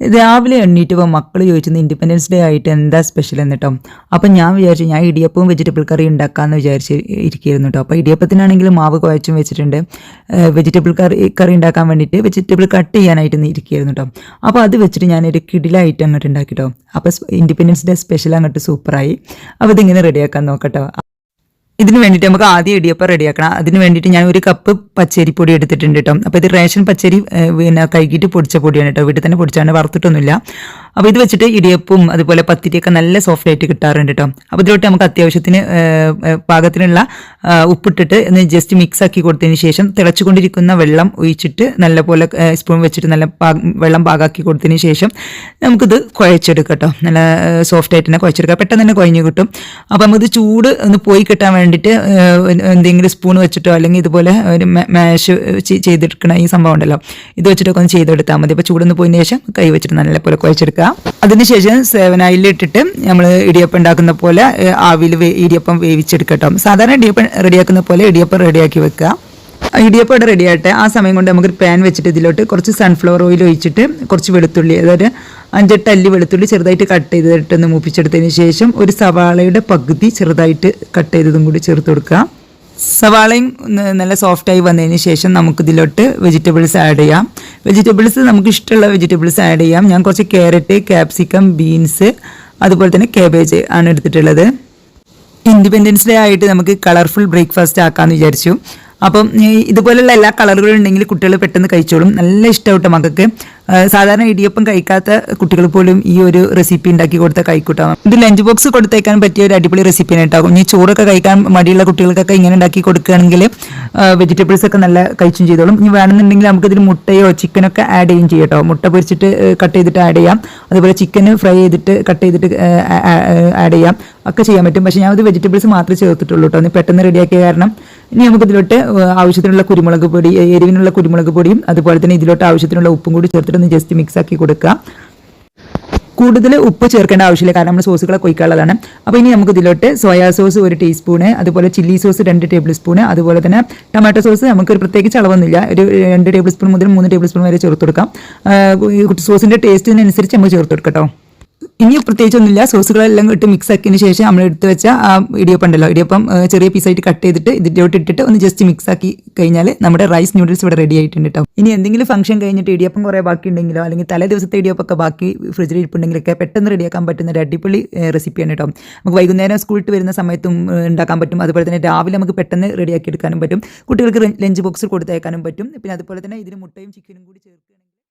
രാവിലെ എണ്ണീറ്റപ്പോൾ മക്കൾ ചോദിച്ചത് ഇൻഡിപെൻഡൻസ് ഡേ ആയിട്ട് എന്താ സ്പെഷ്യൽ എന്നിട്ടോ? അപ്പം ഞാൻ വിചാരിച്ചു ഞാൻ ഇടിയപ്പവും വെജിറ്റബിൾ കറി ഉണ്ടാക്കാമെന്ന് വിചാരിച്ച് ഇരിക്കുകയായിരുന്നു കേട്ടോ അപ്പോൾ ഇടിയപ്പത്തിനാണെങ്കിൽ മാവ് കുഴച്ചും വെച്ചിട്ടുണ്ട്. വെജിറ്റബിൾ കറി കറി ഉണ്ടാക്കാൻ വേണ്ടിയിട്ട് വെജിറ്റബിൾ കട്ട് ചെയ്യാനായിട്ട് ഇരിക്കുകയായിരുന്നു കേട്ടോ അപ്പോൾ അത് വെച്ചിട്ട് ഞാനൊരു കിടിലായിട്ട് അങ്ങോട്ട് ഉണ്ടാക്കിട്ടോ അപ്പോൾ ഇൻഡിപെൻഡൻസ് ഡേ സ്പെഷ്യൽ അങ്ങോട്ട് സൂപ്പറായി അപ്പോൾ ഇതിങ്ങനെ റെഡിയാക്കാൻ നോക്കട്ടോ ഇതിന് വേണ്ടിയിട്ട് നമുക്ക് ആദ്യം ഇടിയപ്പം റെഡിയാക്കണം. അതിന് വേണ്ടിയിട്ട് ഞാൻ ഒരു കപ്പ് പച്ചരിപ്പൊടി എടുത്തിട്ടുണ്ട് കേട്ടോ. അപ്പോൾ ഇത് റേഷൻ പച്ചരി പിന്നെ കഴുകിയിട്ട് പൊടിച്ച പൊടിയാണ് കേട്ടോ. വീട്ടിൽ തന്നെ പൊടിച്ചാണ് വറുത്തിട്ടൊന്നുമില്ല. അപ്പോൾ ഇത് വെച്ചിട്ട് ഇടിയപ്പും അതുപോലെ പത്തിരിയൊക്കെ നല്ല സോഫ്റ്റ് ആയിട്ട് കിട്ടാറുണ്ട് കേട്ടോ അപ്പോൾ ഇതിലോട്ട് നമുക്ക് അത്യാവശ്യത്തിന് പാകത്തിനുള്ള ഉപ്പിട്ടിട്ട് ജസ്റ്റ് മിക്സ് ആക്കി കൊടുത്തതിന് ശേഷം തിളച്ചുകൊണ്ടിരിക്കുന്ന വെള്ളം ഒഴിച്ചിട്ട് നല്ലപോലെ സ്പൂൺ വെച്ചിട്ട് നല്ല വെള്ളം പാകാക്കി കൊടുത്തതിന് ശേഷം നമുക്കിത് കുഴച്ചെടുക്കാം കേട്ടോ നല്ല സോഫ്റ്റ് ആയിട്ട് തന്നെ കുഴച്ചെടുക്കാം. പെട്ടെന്ന് തന്നെ കുഴഞ്ഞു കിട്ടും. അപ്പോൾ നമുക്കിത് ചൂട് ഒന്ന് പോയി കിട്ടാൻ വേണ്ടിയിട്ട് എന്തെങ്കിലും സ്പൂൺ വെച്ചിട്ടോ അല്ലെങ്കിൽ ഇതുപോലെ ഒരു മാഷ് ചെയ്തെടുക്കണ ഈ സംഭവം ഉണ്ടല്ലോ. ഇത് വെച്ചിട്ടൊക്കെ ഒന്ന് ചെയ്തെടുത്താൽ മതി. അപ്പോൾ ചൂടൊന്ന് പോയതിന് ശേഷം കൈ വെച്ചിട്ട് നല്ലപോലെ കുഴച്ചെടുക്കുക അതിനുശേഷം സേവനായിൽ ഇട്ടിട്ട് നമ്മൾ ഇടിയപ്പം ഉണ്ടാക്കുന്ന പോലെ ആവിയിൽ ഇടിയപ്പം വേവിച്ചെടുക്കട്ടോ കേട്ടോ സാധാരണ ഇടിയപ്പം റെഡിയാക്കുന്ന പോലെ ഇടിയപ്പം റെഡിയാക്കി വെക്കുക. ഇടിയപ്പം ഇവിടെ റെഡി ആയിട്ട് ആ സമയം കൊണ്ട് നമുക്ക് പാൻ വെച്ചിട്ട് ഇതിലോട്ട് കുറച്ച് സൺഫ്ലവർ ഓയിൽ ഒഴിച്ചിട്ട് കുറച്ച് വെളുത്തുള്ളി അതായത് അഞ്ചെട്ട് അല്ലി വെളുത്തുള്ളി ചെറുതായിട്ട് കട്ട് ചെയ്തിട്ടൊന്ന് മൂപ്പിച്ചെടുത്തതിന് ശേഷം ഒരു സവാളയുടെ പകുതി ചെറുതായിട്ട് കട്ട് ചെയ്തതും കൂടി ചേർത്ത് കൊടുക്കുക. സവാളയും നല്ല സോഫ്റ്റായി വന്നതിന് ശേഷം നമുക്ക് ഇതിലോട്ട് വെജിറ്റബിൾസ് ആഡ് ചെയ്യാം. വെജിറ്റബിൾസ് നമുക്ക് ഇഷ്ടമുള്ള വെജിറ്റബിൾസ് ആഡ് ചെയ്യാം. ഞാൻ കുറച്ച് ക്യാരറ്റ് ക്യാപ്സിക്കം ബീൻസ് അതുപോലെ തന്നെ കാബേജ് ആണ് എടുത്തിട്ടുള്ളത്. ഇൻഡിപെൻഡൻസ് ഡേ ആയിട്ട് നമുക്ക് കളർഫുൾ ബ്രേക്ക്ഫാസ്റ്റ് ആക്കാമെന്ന് വിചാരിച്ചു. അപ്പം ഇതുപോലുള്ള എല്ലാ കളറുകളും ഉണ്ടെങ്കിൽ കുട്ടികൾ പെട്ടെന്ന് കഴിച്ചോളും. നല്ല ഇഷ്ടമാവട്ടെ മക്കൾക്ക്. സാധാരണ ഇടിയപ്പം കഴിക്കാത്ത കുട്ടികൾ പോലും ഈ ഒരു റെസിപ്പി ഉണ്ടാക്കി കൊടുത്താൽ കഴിക്കൂട്ടാവും ഇത് ലഞ്ച് ബോക്സ് കൊടുത്തേക്കാൻ പറ്റിയ ഒരു അടിപൊളി റെസിപ്പി ആയിട്ടാകും ഇനി ചോറൊക്കെ കഴിക്കാൻ മടിയുള്ള കുട്ടികൾക്കൊക്കെ ഇങ്ങനെ ഉണ്ടാക്കി കൊടുക്കുകയാണെങ്കിൽ വെജിറ്റബിൾസ് ഒക്കെ നല്ല കഴിച്ചും ചെയ്തോളും. ഇനി വേണമെന്നുണ്ടെങ്കിൽ നമുക്ക് ഇതിൽ മുട്ടയോ ചിക്കനൊക്കെ ആഡ് ചെയ്യും ചെയ്യട്ടോ മുട്ട പൊരിച്ചിട്ട് കട്ട് ചെയ്തിട്ട് ആഡ് ചെയ്യാം. അതുപോലെ ചിക്കൻ ഫ്രൈ ചെയ്തിട്ട് കട്ട് ചെയ്തിട്ട് ആഡ് ചെയ്യാം. ഒക്കെ ചെയ്യാൻ പറ്റും. പക്ഷേ ഞാൻ ഇത് വെജിറ്റബിൾസ് മാത്രമേ ചേർത്തിട്ടുള്ളൂ കേട്ടോ പെട്ടെന്ന് റെഡിയാക്കിയ കാരണം ഇനി നമുക്ക് ഇതിലോട്ട് ആവശ്യത്തിനുള്ള കുരുമുളക് പൊടി എരിവിനുള്ള കുരുമുളക് പൊടിയും അതുപോലെ തന്നെ ഇതിലോട്ട് ആവശ്യത്തിനുള്ള ഉപ്പും കൂടി ചേർത്തിട്ട് ഒന്ന് ജസ്റ്റ് മിക്സ് ആക്കി കൊടുക്കുക കൂടുതൽ ഉപ്പ് ചേർക്കേണ്ട ആവശ്യമില്ല കാരണം നമ്മൾ സോസുകളൊക്കെ ഒഴിക്കാനുള്ളതാണ് അപ്പോൾ ഇനി നമുക്ക് ഇതിലോട്ട് സോയാ സോസ് ഒരു ടീസ്പൂണ് അതുപോലെ ചില്ലി സോസ് രണ്ട് ടേബിൾ സ്പൂണ് അതുപോലെ തന്നെ ടൊമാറ്റോ സോസ് നമുക്ക് ഒരു പ്രത്യേകിച്ച് അളവൊന്നുമില്ല ഒരു രണ്ട് ടേബിൾ സ്പൂൺ മുതൽ മൂന്ന് ടേബിൾ സ്പൂൺ വരെ ചേർത്ത് കൊടുക്കാം. സോസിന്റെ ടേസ്റ്റിനനുസരിച്ച് നമുക്ക് ചേർത്ത് കൊടുക്കാം കേട്ടോ. ഇനി പ്രത്യേകിച്ചൊന്നുമില്ല. സോസുകളെല്ലാം ഇട്ട് മിക്സ് ആക്കിയതിന് ശേഷം നമ്മൾ എടുത്ത് വെച്ച ആ ഇടിയപ്പം ഉണ്ടല്ലോ. ഇടിയപ്പം ചെറിയ പീസായിട്ട് കട്ട് ചെയ്തിട്ട് ഇതിലോട്ട് ഇട്ടിട്ട് ഒന്ന് ജസ്റ്റ് മിക്സ് ആക്കി കഴിഞ്ഞാൽ നമ്മുടെ റൈസ് ന്യൂഡിൽസ് ഇവിടെ റെഡി ആയിട്ടുണ്ട് കേട്ടോ ഇനി എന്തെങ്കിലും ഫംഗ്ഷൻ കഴിഞ്ഞിട്ട് ഇടിയപ്പം കുറേ ബാക്കി ഉണ്ടെങ്കിലോ അല്ലെങ്കിൽ തലേ ദിവസത്തെ ഇടിയപ്പൊക്കെ ബാക്കി ഫ്രിഡ്ജിൽ ഇരിപ്പുണ്ടെങ്കിലൊക്കെ പെട്ടെന്ന് റെഡിയാക്കാൻ പറ്റുന്ന ഒരു അടിപൊളി റെസിപ്പിയാണ് കേട്ടോ നമുക്ക് വൈകുന്നേരം സ്കൂളിൽ വരുന്ന സമയത്തും ഉണ്ടാക്കാൻ പറ്റും. അതുപോലെ തന്നെ രാവിലെ നമുക്ക് പെട്ടെന്ന് റെഡിയാക്കി എടുക്കാനും പറ്റും. കുട്ടികൾക്ക് ലഞ്ച് ബോക്സിൽ കൊടുത്തേക്കാനും പറ്റും. പിന്നെ അതുപോലെ തന്നെ ഇതിന് മുട്ടയും ചിക്കനും കൂടി ചേർക്കുകയാണെങ്കിൽ